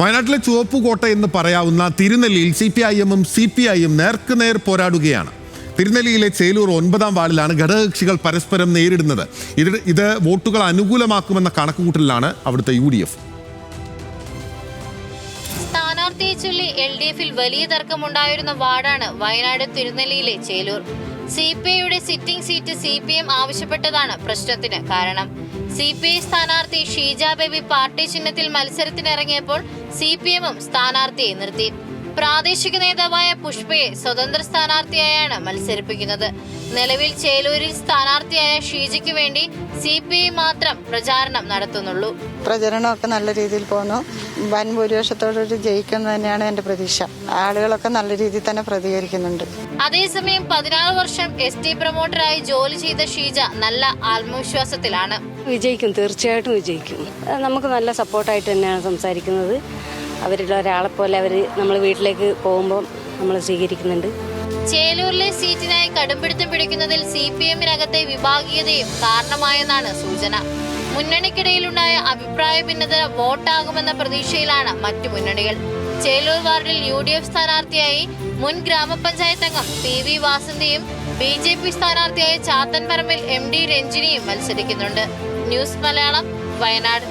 വയനാട്ടിലെ ചുവപ്പ് കോട്ട എന്ന് പറയാവുന്ന തിരുനെല്ലിയിൽ സി പി ഐ എമ്മും സി പി ഐയും നേർക്കുനേർ പോരാടുകയാണ്. തിരുനെല്ലിയിലെ ചേലൂർ ഒൻപതാം വാർഡിലാണ് ഘടകകക്ഷികൾ പരസ്പരം നേരിടുന്നത്. ഇത് ഇത് വോട്ടുകൾ അനുകൂലമാക്കുമെന്ന കണക്കുകൂട്ടലിലാണ് അവിടുത്തെ യു ഡി എഫ്. സ്ഥാനാർത്ഥിയെ ചൊല്ലി എൽ ഡി എഫിൽ വലിയ തർക്കമുണ്ടായിരുന്ന വാർഡാണ് വയനാട് തിരുനെല്ലിയിലെ ചേലൂർ. സി പി ഐയുടെ sitting seat C P M ആവശ്യപ്പെട്ടതാണ് പ്രശ്നത്തിന് കാരണം. സി പി ഐ സ്ഥാനാർത്ഥി ഷീജ ബേബി പാർട്ടി ചിഹ്നത്തിൽ മത്സരത്തിനിറങ്ങിയപ്പോൾ സി പി എമ്മും സ്ഥാനാർത്ഥിയെ നിർത്തി. പ്രാദേശിക നേതാവായ പുഷ്പയെ സ്വതന്ത്ര സ്ഥാനാർത്ഥിയായാണ് മത്സരിപ്പിക്കുന്നത്. നിലവിൽ ചേലൂരിൽ സ്ഥാനാർത്ഥിയായ ഷീജയ്ക്ക് വേണ്ടി സി പി ഐ മാത്രം പ്രചാരണം നടത്തുന്നുള്ളൂ. പ്രചരണമൊക്കെ നല്ല രീതിയിൽ പോകുന്നു വൻ ഭൂരിപക്ഷത്തോടൊരു ജയിക്കുന്നത് തന്നെയാണ് എന്റെ പ്രതീക്ഷ. ആളുകളൊക്കെ നല്ല രീതിയിൽ തന്നെ പ്രതികരിക്കുന്നുണ്ട്. അതേസമയം പതിനാറ് വർഷം എസ് ടി പ്രൊമോട്ടറായി ജോലി ചെയ്ത ഷീജ നല്ല ആത്മവിശ്വാസത്തിലാണ്. വിജയിക്കും തീർച്ചയായിട്ടും വിജയിക്കും. നമുക്ക് നല്ല സപ്പോർട്ടായിട്ട് തന്നെയാണ് സംസാരിക്കുന്നത്. അവരുടെ ഒരാളെ പോലെ അവർ നമ്മൾ വീട്ടിലേക്ക് പോകുമ്പോൾ നമ്മൾ സ്വീകരിക്കുന്നുണ്ട്. ചേലൂരിലെ സീറ്റിനായി കടുംപിടുത്തം പിടിക്കുന്നതിൽ സി പി എമ്മിനകത്തെ വിഭാഗീയതയും കാരണമായെന്നാണ് സൂചന. മുന്നണിക്കിടയിലുണ്ടായ അഭിപ്രായ ഭിന്നത വോട്ടാകുമെന്ന പ്രതീക്ഷയിലാണ് മറ്റു മുന്നണികൾ. ചേലൂർ വാർഡിൽ യു ഡി എഫ് സ്ഥാനാർത്ഥിയായി മുൻ ഗ്രാമപഞ്ചായത്ത് അംഗം പി വി വാസന്തിയും ബി ജെ പി സ്ഥാനാർത്ഥിയായ ചാത്തൻപറമ്പിൽ എം ഡി രഞ്ജിനിയും മത്സരിക്കുന്നുണ്ട്. ന്യൂസ് മലയാളം വയനാട്.